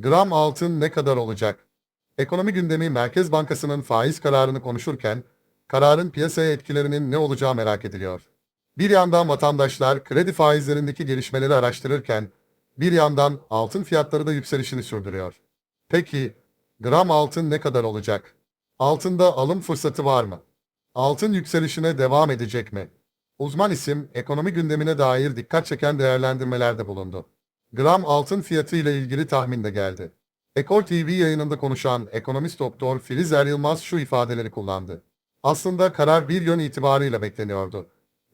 Gram altın ne kadar olacak? Ekonomi gündemi Merkez Bankası'nın faiz kararını konuşurken, kararın piyasaya etkilerinin ne olacağı merak ediliyor. Bir yandan vatandaşlar kredi faizlerindeki gelişmeleri araştırırken, bir yandan altın fiyatları da yükselişini sürdürüyor. Peki, gram altın ne kadar olacak? Altında alım fırsatı var mı? Altın yükselişine devam edecek mi? Uzman isim, ekonomi gündemine dair dikkat çeken değerlendirmelerde bulundu. Gram altın fiyatı ile ilgili tahmin de geldi. Ekol TV yayınında konuşan ekonomist doktor Filiz Er Yılmaz şu ifadeleri kullandı. Aslında karar bir yön itibarıyla bekleniyordu.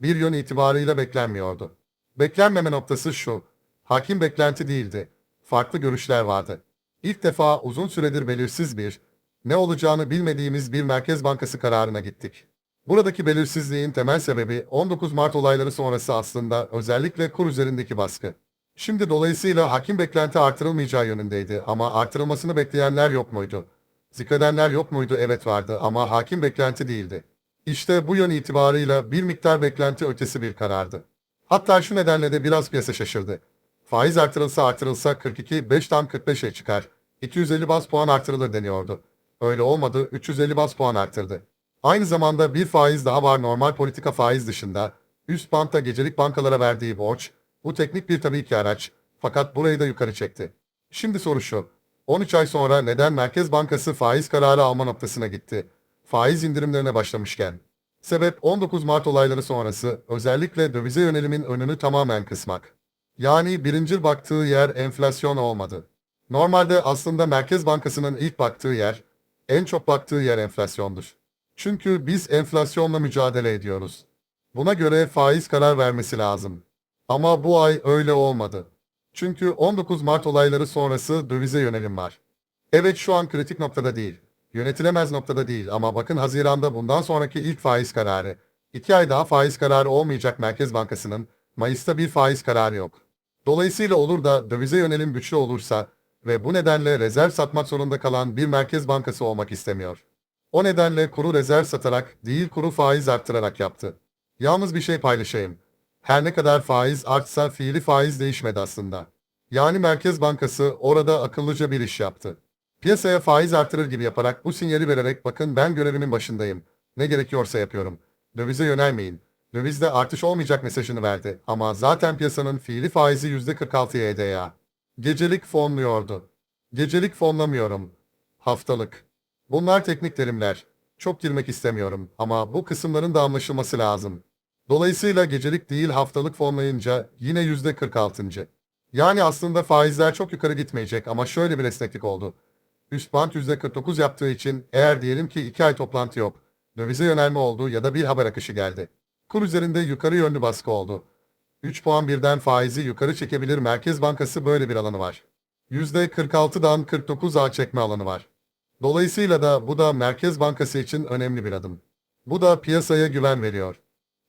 Bir yön itibarıyla beklenmiyordu. Beklenmeme noktası şu. Hakim beklenti değildi. Farklı görüşler vardı. İlk defa uzun süredir belirsiz bir, ne olacağını bilmediğimiz bir Merkez Bankası kararına gittik. Buradaki belirsizliğin temel sebebi 19 Mart olayları sonrası aslında özellikle kur üzerindeki baskı. Şimdi dolayısıyla hakim beklenti artırılmayacağı yönündeydi ama artırılmasını bekleyenler yok muydu? Zikredenler yok muydu? Evet vardı ama hakim beklenti değildi. İşte bu yön itibarıyla bir miktar beklenti ötesi bir karardı. Hatta şu nedenle de biraz piyasa şaşırdı. Faiz artırılsa artırılsa 42, 5'ten 45'e çıkar. 250 bas puan artırılır deniyordu. Öyle olmadı, 350 bas puan arttırdı. Aynı zamanda bir faiz daha var normal politika faiz dışında. Üst bantta gecelik bankalara verdiği borç, bu teknik bir tabii ki araç, fakat burayı da yukarı çekti. Şimdi soru şu, 13 ay sonra neden Merkez Bankası faiz kararı alma noktasına gitti? Faiz indirimlerine başlamışken. Sebep 19 Mart olayları sonrası özellikle dövize yönelimin önünü tamamen kısmak. Yani birincil baktığı yer enflasyon olmadı. Normalde aslında Merkez Bankası'nın ilk baktığı yer, en çok baktığı yer enflasyondur. Çünkü biz enflasyonla mücadele ediyoruz. Buna göre faiz karar vermesi lazım. Ama bu ay öyle olmadı. Çünkü 19 Mart olayları sonrası dövize yönelim var. Evet şu an kritik noktada değil. Yönetilemez noktada değil ama bakın Haziran'da bundan sonraki ilk faiz kararı. İki ay daha faiz kararı olmayacak Merkez Bankası'nın, Mayıs'ta bir faiz kararı yok. Dolayısıyla olur da dövize yönelim güçlü olursa ve bu nedenle rezerv satmak zorunda kalan bir Merkez Bankası olmak istemiyor. O nedenle kuru rezerv satarak değil kuru faiz arttırarak yaptı. Yalnız bir şey paylaşayım. Her ne kadar faiz artsa fiili faiz değişmedi aslında. Yani Merkez Bankası orada akıllıca bir iş yaptı. Piyasaya faiz artırır gibi yaparak bu sinyali vererek bakın ben görevimin başındayım. Ne gerekiyorsa yapıyorum. Dövize yönelmeyin. Dövizde artış olmayacak mesajını verdi ama zaten piyasanın fiili faizi %46'ya EDA. Gecelik fonluyordu. Gecelik fonlamıyorum. Haftalık. Bunlar teknik terimler. Çok girmek istemiyorum ama bu kısımların da anlaşılması lazım. Dolayısıyla gecelik değil haftalık fonlayınca yine %46. Yani aslında faizler çok yukarı gitmeyecek ama şöyle bir esneklik oldu. Üst band %49 yaptığı için eğer diyelim ki 2 ay toplantı yok, dövize yönelme oldu ya da bir haber akışı geldi. Kur üzerinde yukarı yönlü baskı oldu. 3 puan birden faizi yukarı çekebilir Merkez Bankası böyle bir alanı var. %46'dan 49'a çekme alanı var. Dolayısıyla da bu da Merkez Bankası için önemli bir adım. Bu da piyasaya güven veriyor.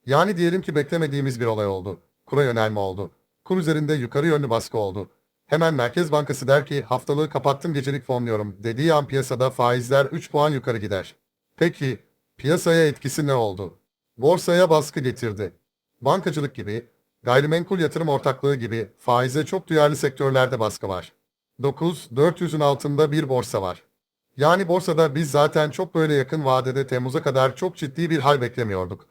Yani diyelim ki beklemediğimiz bir olay oldu. Kura yönelme oldu. Kur üzerinde yukarı yönlü baskı oldu. Hemen Merkez Bankası der ki haftalığı kapattım gecelik fonluyorum dediği an piyasada faizler 3 puan yukarı gider. Peki piyasaya etkisi ne oldu? Borsaya baskı getirdi. Bankacılık gibi, gayrimenkul yatırım ortaklığı gibi faize çok duyarlı sektörlerde baskı var. 9, 400'ün altında bir borsa var. Yani borsada biz zaten çok böyle yakın vadede Temmuz'a kadar çok ciddi bir hal beklemiyorduk.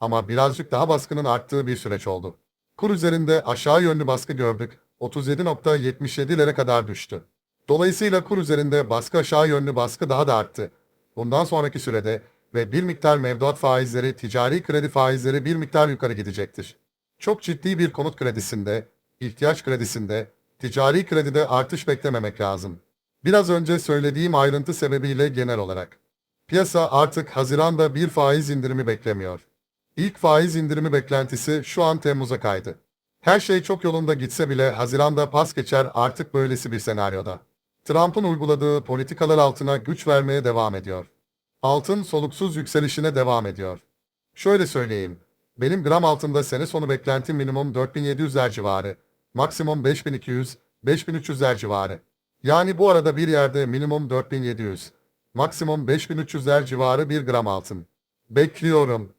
Ama birazcık daha baskının arttığı bir süreç oldu. Kur üzerinde aşağı yönlü baskı gördük. 37.77'lere kadar düştü. Dolayısıyla kur üzerinde baskı aşağı yönlü baskı daha da arttı. Bundan sonraki sürede ve bir miktar mevduat faizleri, ticari kredi faizleri bir miktar yukarı gidecektir. Çok ciddi bir konut kredisinde, ihtiyaç kredisinde, ticari kredide artış beklememek lazım. Biraz önce söylediğim ayrıntı sebebiyle genel olarak. Piyasa artık Haziran'da bir faiz indirimi beklemiyor. İlk faiz indirimi beklentisi şu an Temmuz'a kaydı. Her şey çok yolunda gitse bile Haziran'da pas geçer artık böylesi bir senaryoda. Trump'ın uyguladığı politikalar altına güç vermeye devam ediyor. Altın soluksuz yükselişine devam ediyor. Şöyle söyleyeyim. Benim gram altında sene sonu beklentim minimum 4700'ler civarı. Maksimum 5200, 5300'ler civarı. Yani bu arada bir yerde minimum 4700, maksimum 5300'ler civarı bir gram altın. Bekliyorum.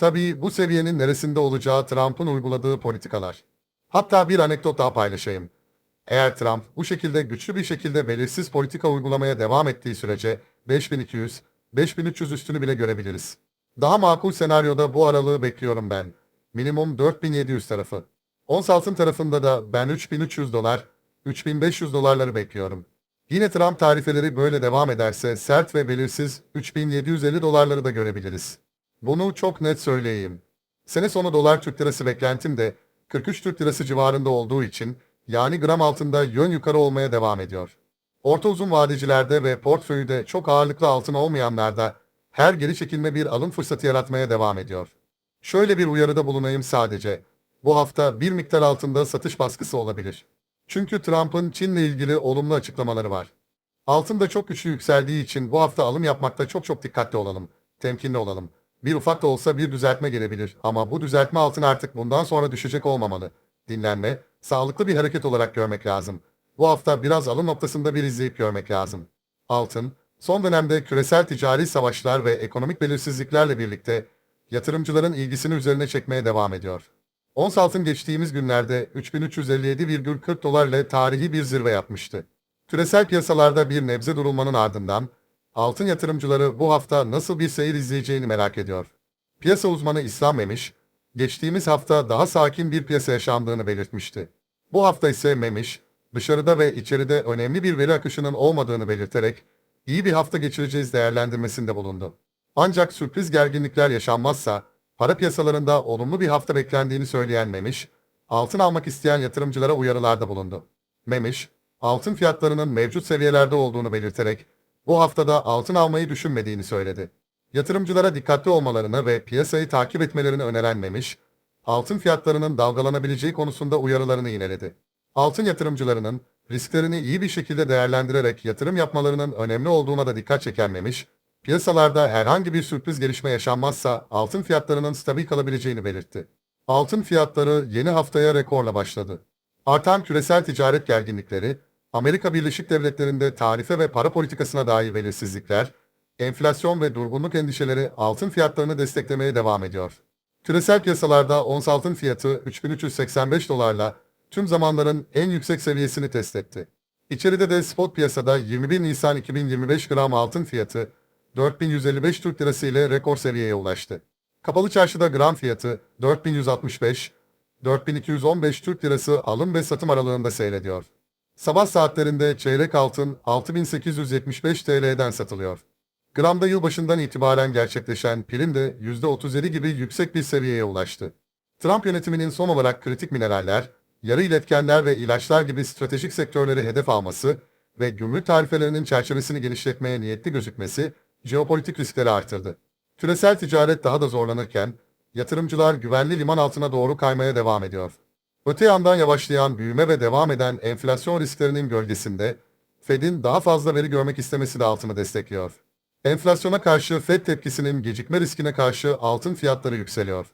Tabii bu seviyenin neresinde olacağı Trump'ın uyguladığı politikalar. Hatta bir anekdot daha paylaşayım. Eğer Trump bu şekilde güçlü bir şekilde belirsiz politika uygulamaya devam ettiği sürece 5200, 5300 üstünü bile görebiliriz. Daha makul senaryoda bu aralığı bekliyorum ben. Minimum 4700 tarafı. Ons altın tarafında da ben 3300 dolar, 3500 dolarları bekliyorum. Yine Trump tarifeleri böyle devam ederse sert ve belirsiz 3750 dolarları da görebiliriz. Bunu çok net söyleyeyim. Sene sonu dolar Türk lirası beklentim de 43 Türk lirası civarında olduğu için yani gram altında yön yukarı olmaya devam ediyor. Orta uzun vadecilerde ve portföyde çok ağırlıklı altın olmayanlarda her geri çekilme bir alım fırsatı yaratmaya devam ediyor. Şöyle bir uyarıda bulunayım sadece. Bu hafta bir miktar altında satış baskısı olabilir. Çünkü Trump'ın Çin'le ilgili olumlu açıklamaları var. Altın da çok güçlü yükseldiği için bu hafta alım yapmakta çok çok dikkatli olalım. Temkinli olalım. Bir ufak da olsa bir düzeltme gelebilir ama bu düzeltme altın artık bundan sonra düşecek olmamalı. Dinlenme, sağlıklı bir hareket olarak görmek lazım. Bu hafta biraz alım noktasında bir izleyip görmek lazım. Altın, son dönemde küresel ticari savaşlar ve ekonomik belirsizliklerle birlikte yatırımcıların ilgisini üzerine çekmeye devam ediyor. Ons altın geçtiğimiz günlerde 3357,40 dolar ile tarihi bir zirve yapmıştı. Küresel piyasalarda bir nebze durulmanın ardından altın yatırımcıları bu hafta nasıl bir seyir izleyeceğini merak ediyor. Piyasa uzmanı İslam Memiş, geçtiğimiz hafta daha sakin bir piyasa yaşandığını belirtmişti. Bu hafta ise Memiş, dışarıda ve içeride önemli bir veri akışının olmadığını belirterek iyi bir hafta geçireceğiz değerlendirmesinde bulundu. Ancak sürpriz gerginlikler yaşanmazsa para piyasalarında olumlu bir hafta beklendiğini söyleyen Memiş, altın almak isteyen yatırımcılara uyarılarda bulundu. Memiş, altın fiyatlarının mevcut seviyelerde olduğunu belirterek bu haftada altın almayı düşünmediğini söyledi. Yatırımcılara dikkatli olmalarını ve piyasayı takip etmelerini öneren Memiş, altın fiyatlarının dalgalanabileceği konusunda uyarılarını yineledi. Altın yatırımcılarının risklerini iyi bir şekilde değerlendirerek yatırım yapmalarının önemli olduğuna da dikkat çeken Memiş, piyasalarda herhangi bir sürpriz gelişme yaşanmazsa altın fiyatlarının stabil kalabileceğini belirtti. Altın fiyatları yeni haftaya rekorla başladı. Artan küresel ticaret gerginlikleri, Amerika Birleşik Devletleri'nde tarife ve para politikasına dair belirsizlikler, enflasyon ve durgunluk endişeleri altın fiyatlarını desteklemeye devam ediyor. Küresel piyasalarda ons altın fiyatı 3385 dolarla tüm zamanların en yüksek seviyesini test etti. İçeride de spot piyasada 21 Nisan 2025 gram altın fiyatı 4155 Türk Lirası ile rekor seviyeye ulaştı. Kapalı çarşıda gram fiyatı 4165, 4215 Türk Lirası alım ve satım aralığında seyrediyor. Sabah saatlerinde çeyrek altın 6875 TL'den satılıyor. Gramda yılbaşından itibaren gerçekleşen prim de %37 gibi yüksek bir seviyeye ulaştı. Trump yönetiminin son olarak kritik mineraller, yarı iletkenler ve ilaçlar gibi stratejik sektörleri hedef alması ve gümrük tarifelerinin çerçevesini genişletmeye niyetli gözükmesi jeopolitik riskleri artırdı. Küresel ticaret daha da zorlanırken, yatırımcılar güvenli liman altına doğru kaymaya devam ediyor. Öte yandan yavaşlayan büyüme ve devam eden enflasyon risklerinin gölgesinde, Fed'in daha fazla veri görmek istemesi de altını destekliyor. Enflasyona karşı Fed tepkisinin gecikme riskine karşı altın fiyatları yükseliyor.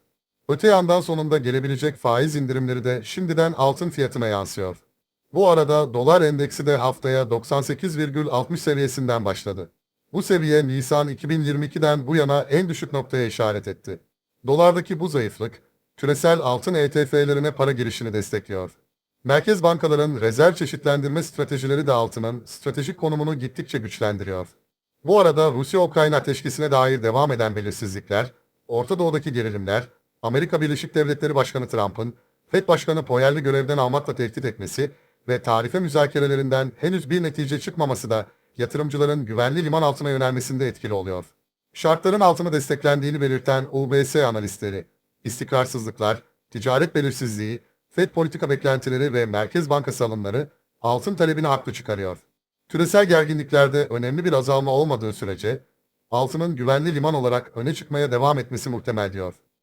Öte yandan sonunda gelebilecek faiz indirimleri de şimdiden altın fiyatına yansıyor. Bu arada dolar endeksi de haftaya 98,60 seviyesinden başladı. Bu seviye Nisan 2022'den bu yana en düşük noktaya işaret etti. Dolardaki bu zayıflık, küresel altın ETF'lerine para girişini destekliyor. Merkez bankaların rezerv çeşitlendirme stratejileri de altının stratejik konumunu gittikçe güçlendiriyor. Bu arada Rusya-Ukrayna ateşkesine dair devam eden belirsizlikler, Orta Doğu'daki gerilimler, Amerika Birleşik Devletleri Başkanı Trump'ın FED Başkanı Powell'i görevden almakla tehdit etmesi ve tarife müzakerelerinden henüz bir netice çıkmaması da yatırımcıların güvenli liman altına yönelmesinde etkili oluyor. Şartların altını desteklendiğini belirten UBS analistleri, istikrarsızlıklar, ticaret belirsizliği, FED politika beklentileri ve Merkez Bankası alımları altın talebini haklı çıkarıyor. Küresel gerginliklerde önemli bir azalma olmadığı sürece altının güvenli liman olarak öne çıkmaya devam etmesi muhtemel diyor.